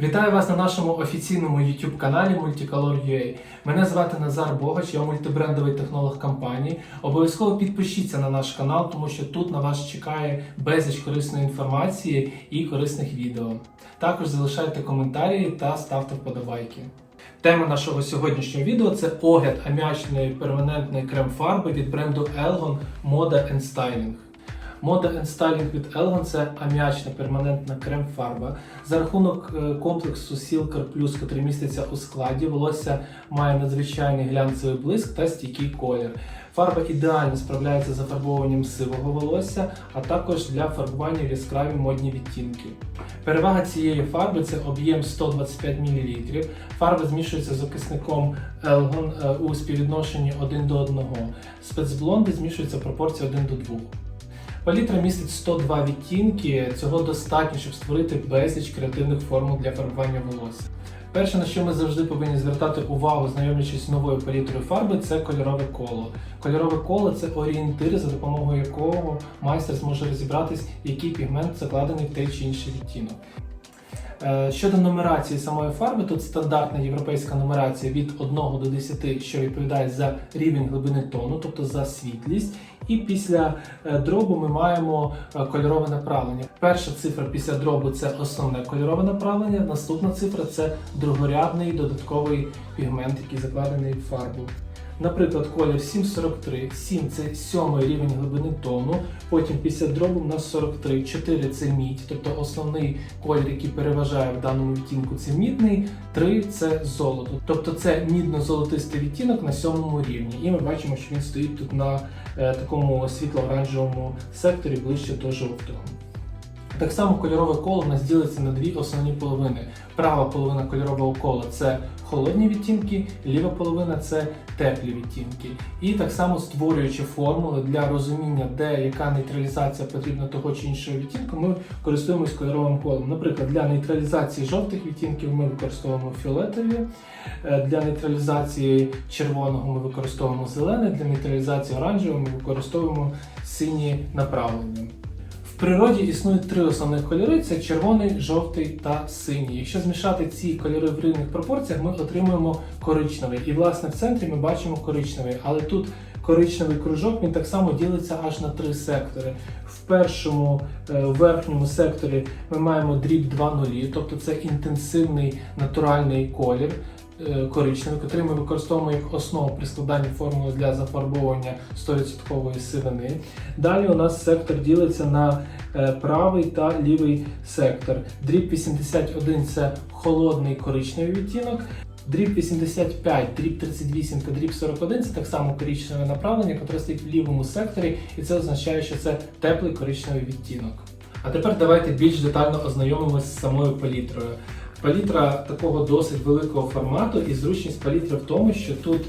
Вітаю вас на нашому офіційному YouTube каналі Multicolor.ua. Мене звати Назар Богач, я мультибрендовий технолог компанії. Обов'язково підпишіться на наш канал, тому що тут на вас чекає безліч корисної інформації і корисних відео. Також залишайте коментарі та ставте вподобайки. Тема нашого сьогоднішнього відео це огляд аміачної перманентної крем-фарби від бренду Elgon Moda Styling. Мода and від Elgon – це аміачна перманентна крем-фарба. За рахунок е, комплексу Silker Plus, який міститься у складі, волосся має надзвичайний глянцевий блиск та стійкий колір. Фарба ідеально справляється з зафарбовуванням сивого волосся, а також для фарбування в яскраві модні відтінки. Перевага цієї фарби це об'єм 125 мл. Фарба змішується з окисником Elgon е, у співвідношенні 1 до 1. Спецблонди змішуються в пропорції 1 до 2. Палітра містить 102 відтінки. Цього достатньо, щоб створити безліч креативних формул для фарбування волосся. Перше, на що ми завжди повинні звертати увагу, знайомлячись з новою палітрою фарби, це кольорове коло. Кольорове коло це орієнтир, за допомогою якого майстер зможе розібратись, який пігмент закладений в той чи інший відтінок. Е, Щодо нумерації самої фарби, тут стандартна європейська нумерація від 1 до 10, що відповідає за рівень глибини тону, тобто за світлість. І після е, дробу ми маємо е, кольорове направлення. Перша цифра після дробу це основне кольорове направлення. Наступна цифра це другорядний додатковий пігмент, який закладений в фарбу. Наприклад, колір 743, 7 це сьомий рівень глибини тону. Потім після дробу у нас 43, 4 це мідь, тобто основний колір, який переважає в даному відтінку, це мідний, 3 це золото. Тобто це мідно-золотистий відтінок на сьомому рівні. І ми бачимо, що він стоїть тут на е, такому світло-оранжевому секторі ближче до жовтого. Так само кольорове коло у нас ділиться на дві основні половини. Права половина кольорового кола це холодні відтінки, ліва половина це теплі відтінки. І так само створюючи формули для розуміння, де яка нейтралізація потрібна того чи іншого відтінку, ми користуємось кольоровим колом. Наприклад, для нейтралізації жовтих відтінків ми використовуємо фіолетові, е, для нейтралізації червоного ми використовуємо зелене, для нейтралізації оранжевого ми використовуємо сині направлення. Природі існують три основних кольори: це червоний, жовтий та синій. Якщо змішати ці кольори в рівних пропорціях, ми отримуємо коричневий. І власне в центрі ми бачимо коричневий. Але тут коричневий кружок він так само ділиться аж на три сектори. В першому е, верхньому секторі ми маємо дріб 2.0, тобто це інтенсивний натуральний колір. Е, Коричневий, який ми використовуємо як основу при складанні формули для зафарбовування 100% сивини. Далі у нас сектор ділиться на е, правий та лівий сектор. Дріб 81 це холодний коричневий відтінок. Дріб 85, дріб 38 та дріб 41 це так само коричневе направлення, яке стоїть в лівому секторі, і це означає, що це теплий коричневий відтінок. А тепер давайте більш детально ознайомимося з самою палітрою. Палітра такого досить великого формату, і зручність палітри в тому, що тут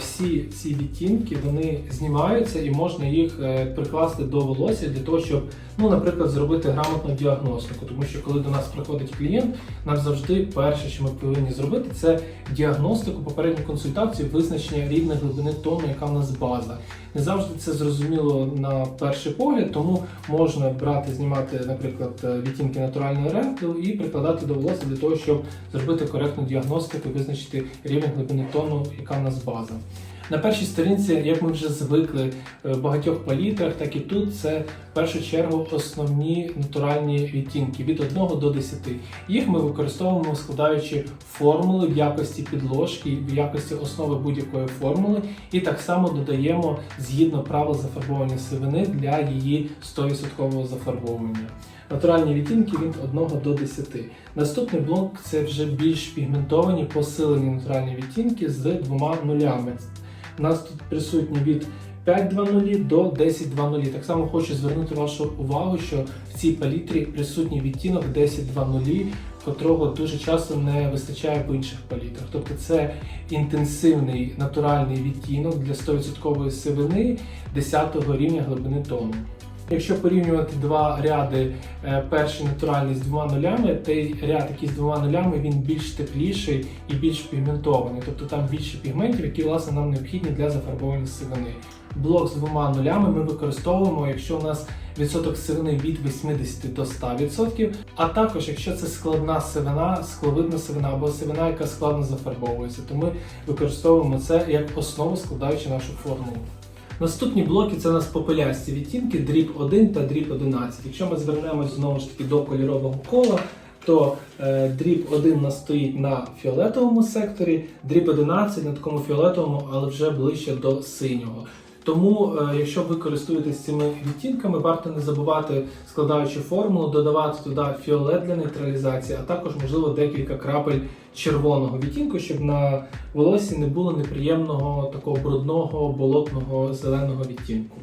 всі ці відтінки вони знімаються і можна їх е, прикласти до волосся для того, щоб, ну, наприклад, зробити грамотну діагностику. Тому що коли до нас приходить клієнт, нам завжди перше, що ми повинні зробити, це діагностику, попередню консультацію, визначення рівня глибини тону, яка в нас база. Не завжди це зрозуміло на перший погляд, тому можна брати, знімати, наприклад, е, відтінки натурального ренту і прикладати до волосся для того, щоб зробити коректну діагностику, визначити рівень глибини тону, яка в нас база. awesome. На першій сторінці, як ми вже звикли е, в багатьох палітрах, так і тут це в першу чергу основні натуральні відтінки від 1 до 10. Їх ми використовуємо складаючи формули в якості підложки, в якості основи будь-якої формули, і так само додаємо згідно правил зафарбовування сивини для її 100% зафарбовування. Натуральні відтінки від 1 до 10. Наступний блок це вже більш пігментовані, посилені натуральні відтінки з двома нулями. У нас тут присутні від 5.2.0 до 10.2.0. Так само хочу звернути вашу увагу, що в цій палітрі присутній відтінок 10.2.0, котрого дуже часто не вистачає в інших палітрах. Тобто це інтенсивний натуральний відтінок для 100% сивини 10 рівня глибини тону. Якщо порівнювати два ряди, е, перший натуральний з двома нулями, той ряд, який з двома нулями, він більш тепліший і більш пігментований. Тобто там більше пігментів, які власне нам необхідні для зафарбовування сивини. Блок з двома нулями ми використовуємо, якщо у нас відсоток сивини від 80 до 100%. А також, якщо це складна сивина, скловидна сивина або сивина, яка складно зафарбовується, то ми використовуємо це як основу, складаючи нашу формулу. Наступні блоки це у нас популярські відтінки дріб 1 та дріб 11. Якщо ми звернемось знову ж таки до кольорового кола, то е, дріб 1 у нас стоїть на фіолетовому секторі, дріб 11 на такому фіолетовому, але вже ближче до синього. Тому, е, якщо ви користуєтесь цими відтінками, варто не забувати, складаючи формулу, додавати туди фіолет для нейтралізації, а також, можливо, декілька крапель червоного відтінку, щоб на волосі не було неприємного такого брудного, болотного, зеленого відтінку.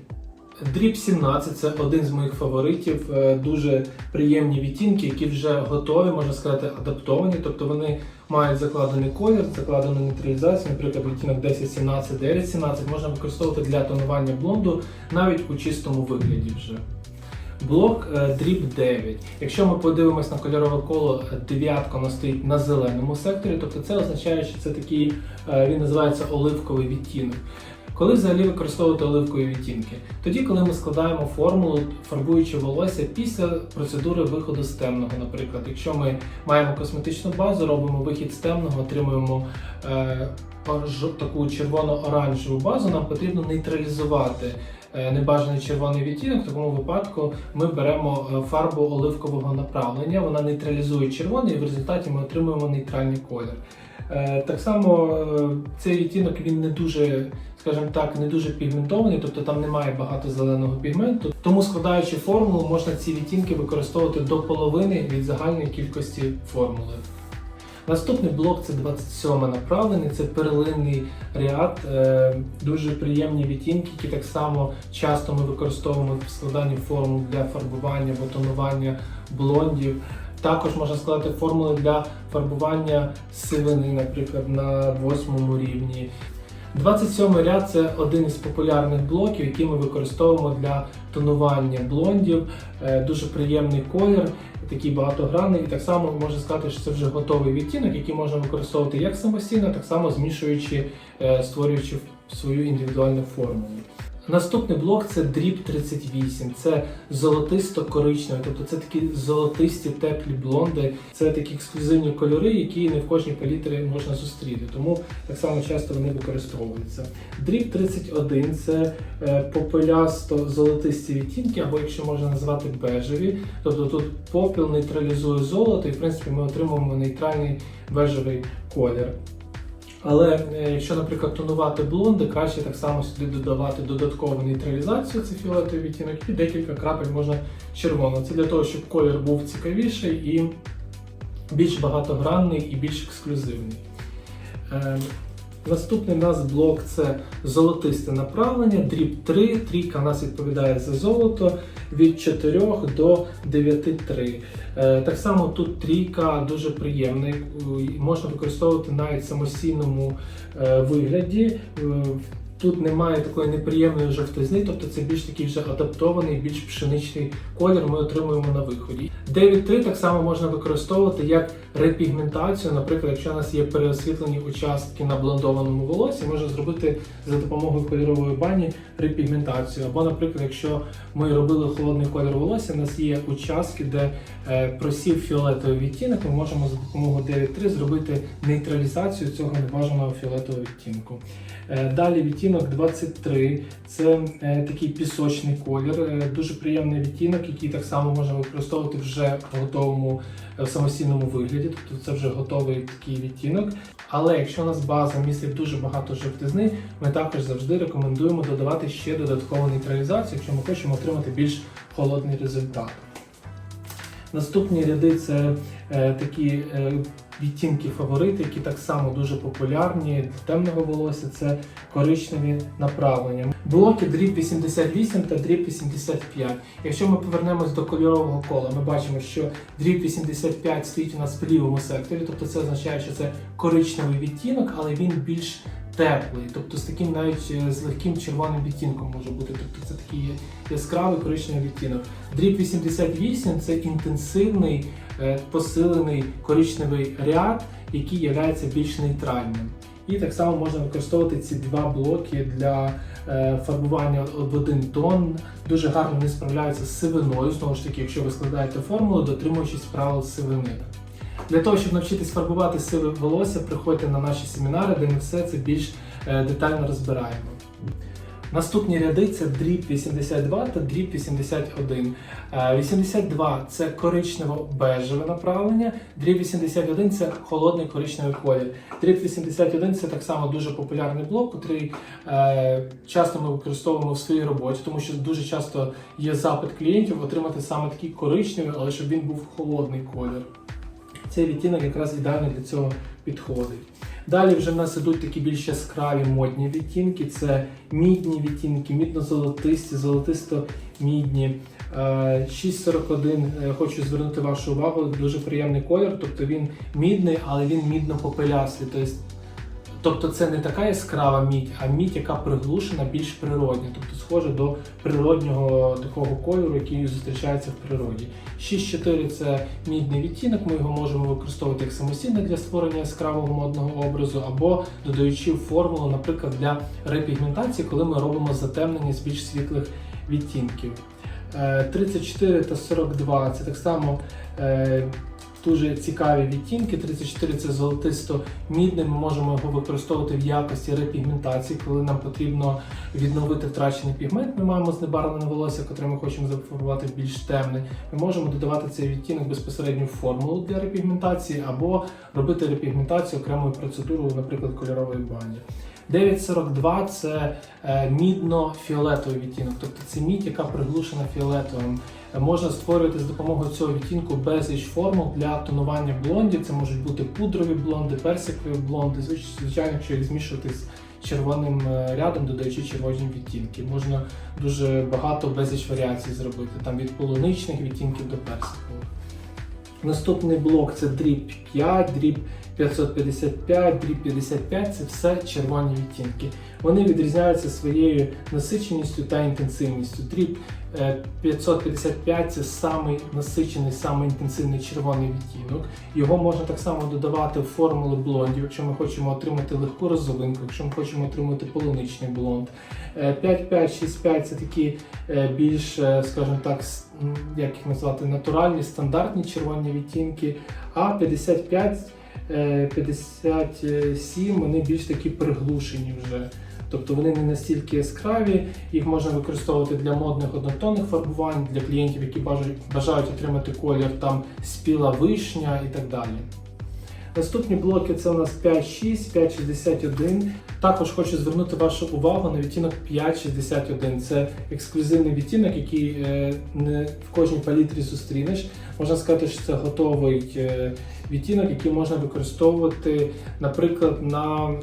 Дріб 17 це один з моїх фаворитів. е, Дуже приємні відтінки, які вже готові, можна сказати, адаптовані. Тобто вони мають закладений колір, закладену нейтралізацію, наприклад, відтінок 10, 17, 9, 17 можна використовувати для тонування блонду навіть у чистому вигляді вже. Блок е, дріб 9. Якщо ми подивимось на кольорове коло, е, дев'ятка воно стоїть на зеленому секторі, тобто це означає, що це такий, е, він називається оливковий відтінок. Коли взагалі використовувати оливкові відтінки? Тоді, коли ми складаємо формулу, фарбуючи волосся після процедури виходу з темного, наприклад, якщо ми маємо косметичну базу, робимо вихід з темного, отримуємо е, таку червоно-оранжеву базу, нам потрібно нейтралізувати е, небажаний червоний відтінок. В такому випадку ми беремо е, фарбу оливкового направлення, вона нейтралізує червоний, і в результаті ми отримуємо нейтральний колір. Е, Так само цей відтінок він не дуже, скажімо так, не дуже пігментований, тобто там немає багато зеленого пігменту. Тому складаючи формулу, можна ці відтінки використовувати до половини від загальної кількості формули. Наступний блок це 27 направлений, це перлинний ряд, е, дуже приємні відтінки, які так само часто ми використовуємо в складанні формул для фарбування або тонування блондів. Також можна складати формули для фарбування сивини, наприклад, на восьмому рівні. 27 ряд це один із популярних блоків, який ми використовуємо для тонування блондів. Е, Дуже приємний колір, такий багатогранний. І так само можна сказати, що це вже готовий відтінок, який можна використовувати як самостійно, так само змішуючи, е, створюючи свою індивідуальну формулу. Наступний блок це дріб 38. Це золотисто-коричневий, тобто це такі золотисті теплі блонди. Це такі ексклюзивні кольори, які не в кожній палітрі можна зустріти. Тому так само часто вони використовуються. Дріб 31 це е, попелясто-золотисті відтінки, або якщо можна назвати бежеві. Тобто тут попіл нейтралізує золото, і в принципі ми отримуємо нейтральний бежевий колір. Але е, якщо, наприклад, тонувати блонди, краще так само сюди додавати додаткову нейтралізацію, це фіолетовий відтінок, і декілька крапель можна червоно. Це для того, щоб колір був цікавіший і більш багатогранний і більш ексклюзивний. Е, Наступний у нас блок це золотисте направлення, дріб 3. Трійка у нас відповідає за золото від 4 до 9,3. Е, Так само тут трійка дуже приємна, можна використовувати навіть в самостійному е, вигляді. Е, Тут немає такої неприємної жовтизни, тобто це більш такий вже адаптований, більш пшеничний колір ми отримуємо на виході. 9.3 так само можна використовувати як репігментацію. Наприклад, якщо у нас є переосвітлені участки на блондованому волосі, можна зробити за допомогою кольорової бані репігментацію. Або, наприклад, якщо ми робили холодний колір волосся, у нас є участки, де е, просів фіолетовий відтінок, ми можемо за допомогою 9.3 зробити нейтралізацію цього небажаного фіолетового відтінку. Е, Далі відтінок 23 це е, такий пісочний колір, дуже приємний відтінок, який так само можна використовувати вже в готовому е, в самостійному вигляді, тобто це вже готовий такий відтінок. Але якщо у нас база містить дуже багато жовтизни, ми також завжди рекомендуємо додавати ще додаткову нейтралізацію, якщо ми хочемо отримати більш холодний результат. Наступні ряди це е, такі е, відтінки фаворити, які так само дуже популярні темного волосся. Це коричневі направлення. Блоки дріб 88 та дріб 85. Якщо ми повернемось до кольорового кола, ми бачимо, що дріб 85 стоїть у нас в лівому секторі, тобто це означає, що це коричневий відтінок, але він більш теплий, тобто з таким навіть е, з легким червоним відтінком може бути. Тобто це такий яскравий коричневий відтінок. Дріб 88 це інтенсивний е, посилений коричневий ряд, який є більш нейтральним. І так само можна використовувати ці два блоки для е, фарбування в один тон. Дуже гарно вони справляються з сивиною. Знову ж таки, якщо ви складаєте формулу, дотримуючись правил сивини. Для того, щоб навчитись фарбувати сиве волосся, приходьте на наші семінари, де ми все це більш е, детально розбираємо. Наступні ряди це дріб 82 та дріб 81. Е, 82 це коричнево-бежеве направлення, дріб 81 це холодний коричневий колір. Дріб 81 це так само дуже популярний блок, який е, часто ми використовуємо в своїй роботі, тому що дуже часто є запит клієнтів отримати саме такий коричневий, але щоб він був холодний колір. Цей відтінок якраз ідеально для цього підходить. Далі вже в нас ідуть такі більш яскраві модні відтінки. Це мідні відтінки, мідно-золотисті, золотисто-мідні. Е, 641 е, хочу звернути вашу увагу. Дуже приємний колір. Тобто він мідний, але він мідно-попелястий. Тобто, тобто це не така яскрава мідь, а мідь, яка приглушена, більш природня, тобто схоже до природнього такого кольору, який зустрічається в природі. 6.4 це мідний відтінок. Ми його можемо використовувати як самостійно для створення яскравого модного образу, або додаючи формулу, наприклад, для репігментації, коли ми робимо затемнення з більш світлих відтінків. Е, 34 та 42 це так само е, дуже цікаві відтінки. 34 це золотисто-мідний. Ми можемо його використовувати в якості репігментації, коли нам потрібно відновити втрачений пігмент. Ми маємо знебарвлене волосся, котре ми хочемо зафарбувати більш темне. Ми можемо додавати цей відтінок безпосередньо в формулу для репігментації або робити репігментацію окремою процедурою, наприклад, кольорової бані. 942 це е, мідно-фіолетовий відтінок, тобто це мідь, яка приглушена фіолетовим. Можна створювати з допомогою цього відтінку безліч формул для тонування блондів. Це можуть бути пудрові блонди, персикові блонди. Звичайно, якщо їх змішувати з червоним е, рядом, додаючи червоні відтінки. Можна дуже багато безліч варіацій зробити, там від полуничних відтінків до персикових. Наступний блок це дріб 5, дріб 555, дріб 55 це все червоні відтінки. Вони відрізняються своєю насиченістю та інтенсивністю. Дріб е, 555 це самий насичений, самий інтенсивний червоний відтінок. Його можна так само додавати в формули блондів, якщо ми хочемо отримати легку розовинку, якщо ми хочемо отримати полуничний блонд. Е, 5565 це такі е, більш, е, скажімо так, як їх назвати, натуральні, стандартні червоні відтінки. А 55 е, 57 вони більш такі приглушені вже. Тобто вони не настільки яскраві, їх можна використовувати для модних однотонних фарбувань, для клієнтів, які бажають, бажають отримати колір там спіла вишня і так далі. Наступні блоки це у нас 5.6, 5.61. Також хочу звернути вашу увагу на відтінок 5.61. Це ексклюзивний відтінок, який е, не в кожній палітрі зустрінеш. Можна сказати, що це готовий е, відтінок, який можна використовувати, наприклад, на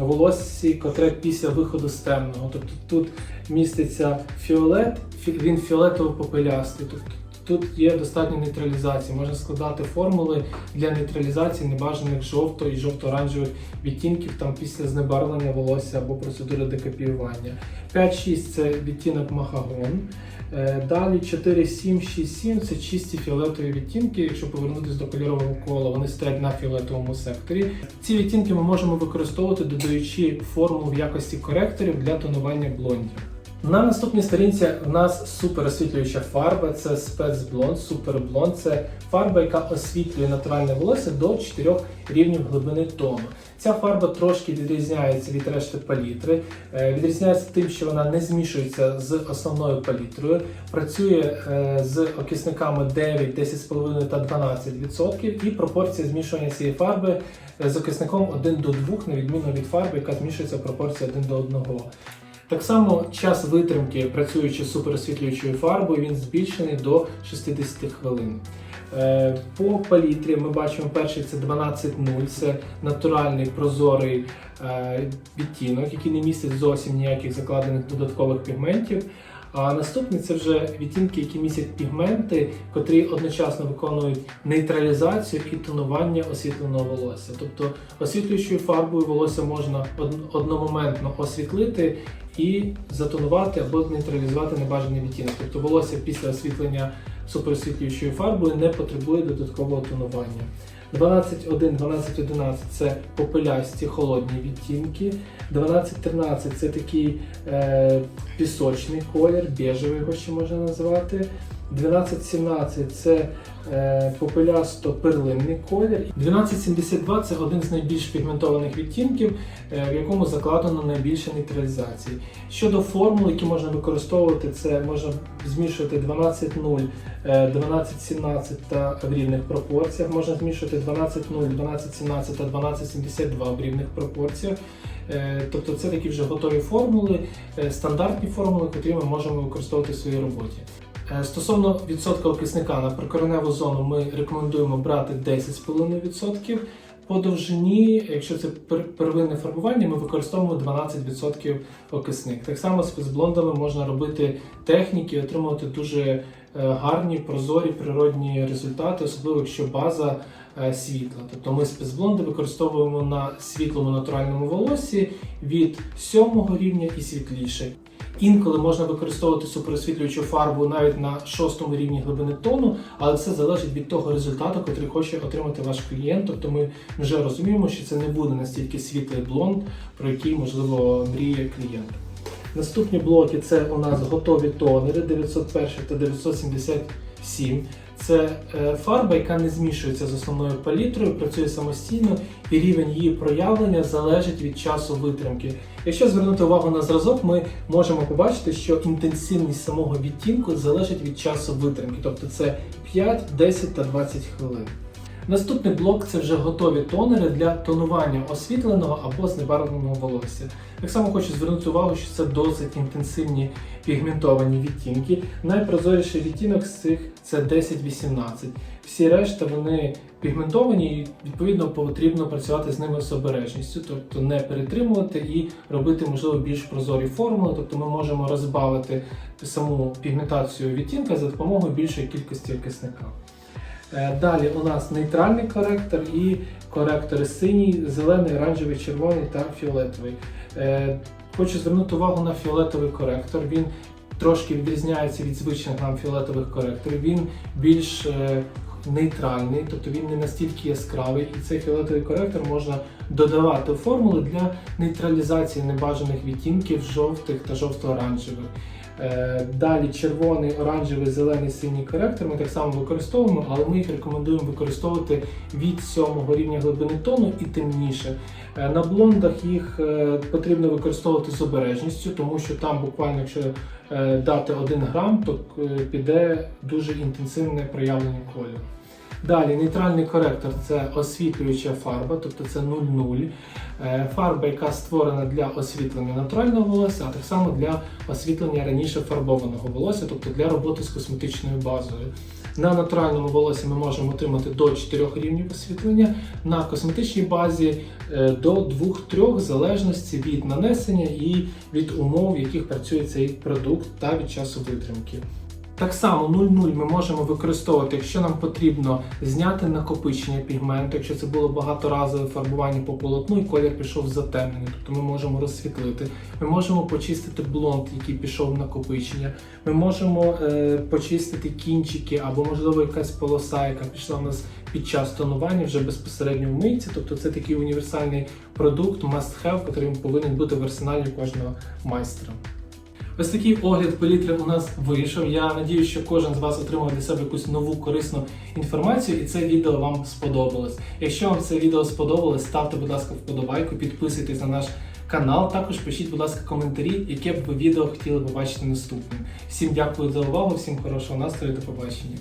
волоссі, котре після виходу з темного. Тобто тут міститься фіолет, він фіолетово-попелястий. Тобто тут є достатньо нейтралізації. Можна складати формули для нейтралізації небажаних жовто і жовто-оранжевих відтінків там після знебарвлення волосся або процедури декапіювання. 5-6 це відтінок махагон. Е, Далі 4, 7, 6, 7 це чисті фіолетові відтінки. Якщо повернутися до кольорового кола, вони стоять на фіолетовому секторі. Ці відтінки ми можемо використовувати, додаючи форму в якості коректорів для тонування блондів. На наступній сторінці у нас супер освітлююча фарба, це спецблонд, суперблонд. Це фарба, яка освітлює натуральне волосся до 4 рівнів глибини тону. Ця фарба трошки відрізняється від решти палітри. Е, Відрізняється тим, що вона не змішується з основною палітрою, працює е, з окисниками 9, 10,5 та 12%, і пропорція змішування цієї фарби е, з окисником 1 до 2, на відміну від фарби, яка змішується в пропорції 1 до 1. Так само час витримки, працюючи з суперосвітлюючою фарбою, він збільшений до 60 хвилин. Е, По палітрі ми бачимо перший це 12.0, це натуральний прозорий е, відтінок, який не містить зовсім ніяких закладених додаткових пігментів. А наступний це вже відтінки, які містять пігменти, котрі одночасно виконують нейтралізацію і тонування освітленого волосся. Тобто освітлюючою фарбою волосся можна одномоментно освітлити і затонувати або нейтралізувати небажаний відтінок. Тобто волосся після освітлення суперосвітлюючою фарбою, не потребує додаткового тонування. 12.1, 12.11 це попелясті холодні відтінки. 12.13 це такий е, пісочний колір, біжевий його ще можна назвати. 12.17 це е, попелясто перлинний колір. 12.72 це один з найбільш пігментованих відтінків, е, в якому закладено найбільше нейтралізації. Щодо формул, які можна використовувати, це можна змішувати 12.0, е, 12.17 та в рівних пропорціях. Можна змішувати 12.0, 12.17 та 12.72 в рівних пропорціях. Е, Тобто це такі вже готові формули, е, стандартні формули, які ми можемо використовувати в своїй роботі. Е, Стосовно відсотка окисника на прикореневу зону ми рекомендуємо брати 10,5%. По довжині, якщо це первинне фарбування, ми використовуємо 12% окисник. Так само з фізблондами можна робити техніки, отримувати дуже е, гарні, прозорі природні результати, особливо якщо база світла. Тобто ми спецблонди використовуємо на світлому натуральному волосі від 7 рівня і світліше. Інколи можна використовувати суперосвітлюючу фарбу навіть на шостому рівні глибини тону, але це залежить від того результату, який хоче отримати ваш клієнт. Тобто ми вже розуміємо, що це не буде настільки світлий блонд, про який можливо мріє клієнт. Наступні блоки це у нас готові тонери 901 та 977. Це е, фарба, яка не змішується з основною палітрою, працює самостійно, і рівень її проявлення залежить від часу витримки. Якщо звернути увагу на зразок, ми можемо побачити, що інтенсивність самого відтінку залежить від часу витримки, тобто це 5, 10 та 20 хвилин. Наступний блок це вже готові тонери для тонування освітленого або знебарвленого волосся. Так само хочу звернути увагу, що це досить інтенсивні пігментовані відтінки. Найпрозоріший відтінок з цих це 10-18. Всі решта вони пігментовані і відповідно потрібно працювати з ними з обережністю, тобто не перетримувати і робити можливо більш прозорі формули. Тобто ми можемо розбавити саму пігментацію відтінка за допомогою більшої кількості окисника. Е, Далі у нас нейтральний коректор і коректори синій, зелений, оранжевий, червоний та фіолетовий. Е, Хочу звернути увагу на фіолетовий коректор. Він трошки відрізняється від звичних нам фіолетових коректорів. Він більш е, нейтральний, тобто він не настільки яскравий, і цей фіолетовий коректор можна додавати в формули для нейтралізації небажаних відтінків жовтих та жовто-оранжевих. Е, Далі червоний, оранжевий, зелений, синій коректор ми так само використовуємо, але ми їх рекомендуємо використовувати від 7 рівня глибини тону і темніше. Е, На блондах їх е, потрібно використовувати з обережністю, тому що там буквально, якщо дати 1 грам, то піде дуже інтенсивне проявлення кольору. Далі нейтральний коректор це освітлююча фарба, тобто це 0,0. Е, Фарба, яка створена для освітлення натурального волосся, а так само для освітлення раніше фарбованого волосся, тобто для роботи з косметичною базою. На натуральному волосі ми можемо отримати до 4 рівнів освітлення, на косметичній базі е, до 2-3 в залежності від нанесення і від умов, в яких працює цей продукт та від часу витримки. Так само 0,0 ми можемо використовувати, якщо нам потрібно зняти накопичення пігменту, якщо це було багаторазове фарбування по полотну і колір пішов затемнений, тобто ми можемо розсвітлити. Ми можемо почистити блонд, який пішов в накопичення. Ми можемо е, почистити кінчики або, можливо, якась полоса, яка пішла в нас під час тонування вже безпосередньо в мийці. Тобто це такий універсальний продукт, must-have, який повинен бути в арсеналі кожного майстра. Ось такий огляд палітри у нас вийшов. Я надію, що кожен з вас отримав для себе якусь нову корисну інформацію, і це відео вам сподобалось. Якщо вам це відео сподобалось, ставте, будь ласка, вподобайку, підписуйтесь на наш канал. Також пишіть, будь ласка, коментарі, яке б ви відео хотіли побачити наступним. Всім дякую за увагу, всім хорошого настрою, до побачення.